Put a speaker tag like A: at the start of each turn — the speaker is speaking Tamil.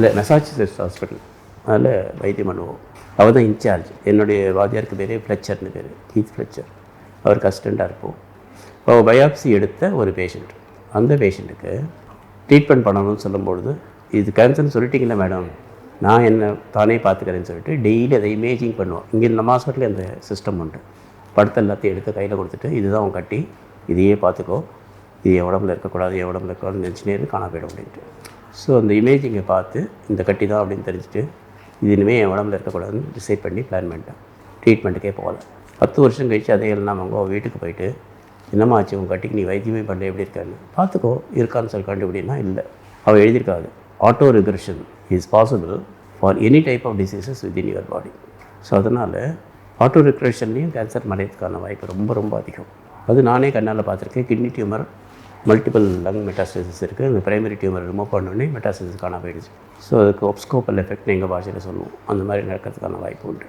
A: இல்லை மெசாச்சுசெட்ஸ் ஹாஸ்பிட்டல் அதில் வைத்தியம் பண்ணுவோம். அவர் தான் இன்சார்ஜ். என்னுடைய வாத்தியாருக்கு பேர் ஃப்ளெச்சர்னு பேர். கீத் ஃப்ளெச்சர் அவருக்கு அசிஸ்டண்ட்டாக இருப்போம். இப்போ பயாப்சி எடுத்த ஒரு பேஷண்ட் அந்த பேஷண்ட்டுக்கு ட்ரீட்மெண்ட் பண்ணணும்னு சொல்லும்பொழுது இது கேன்சர்னு சொல்லிட்டீங்களா மேடம் நான் என்ன தானே பார்த்துக்கிறேன்னு சொல்லிட்டு டெய்லி அதை இமேஜிங் பண்ணுவோம். இங்கே நம்ம ஹாஸ்பிட்டலில் அந்த சிஸ்டம் உண்டு. படத்தை எல்லாத்தையும் எடுத்து கையில் கொடுத்துட்டு இதுதான் அவன் கட்டி. இதையே பார்த்துக்கோ. இது என் உடம்புல இருக்கக்கூடாது என் உடம்புல இருக்கக்கூடாதுன்னு நினச்சினே காண போயிடும் அப்படின்ட்டு. ஸோ அந்த இமேஜிங்கை பார்த்து இந்த கட்டி தான் அப்படின்னு தெரிஞ்சுட்டு இது இனிமேல் என் உடம்புல இருக்கக்கூடாதுன்னு டிசைட் பண்ணி பிளான் பண்ணிட்டேன். ட்ரீட்மெண்ட்டுக்கே போகல. பத்து வருஷம் கழிச்சு அதே எல்லாம் அவங்க வீட்டுக்கு போயிட்டு என்னம்மா ஆச்சு? உன் கட்டிக்கு நீ வைத்தியமே பண்ணல எப்படி இருக்கான்னு? பார்த்துக்கோ இருக்கான்னு சொல்லி கண்டுபிடினா இல்லை. அவள் எழுதியிருக்காது. Auto regression is possible for any type of diseases with in your body so அதனால் ஆட்டோ ரிக்ரெஷன்லேயும் கேன்சர் மறையதுக்கான வாய்ப்பு ரொம்ப ரொம்ப அதிகம். அது நானே கண்ணால் பார்த்துருக்கேன். Kidney tumour multiple lung metastasis இருக்குது அந்த பிரைமரி டியூமர் ரிமூவ் பண்ணோடனே மெட்டாஸ்டசிஸ் காண போயிடுச்சு. ஸோ அதுக்கு ஒப்ஸ்கோப்பல் எஃபெக்ட் எங்கள் பாஷையில் சொல்லுவோம். அந்த மாதிரி நடக்கிறதுக்கான வாய்ப்பு உண்டு.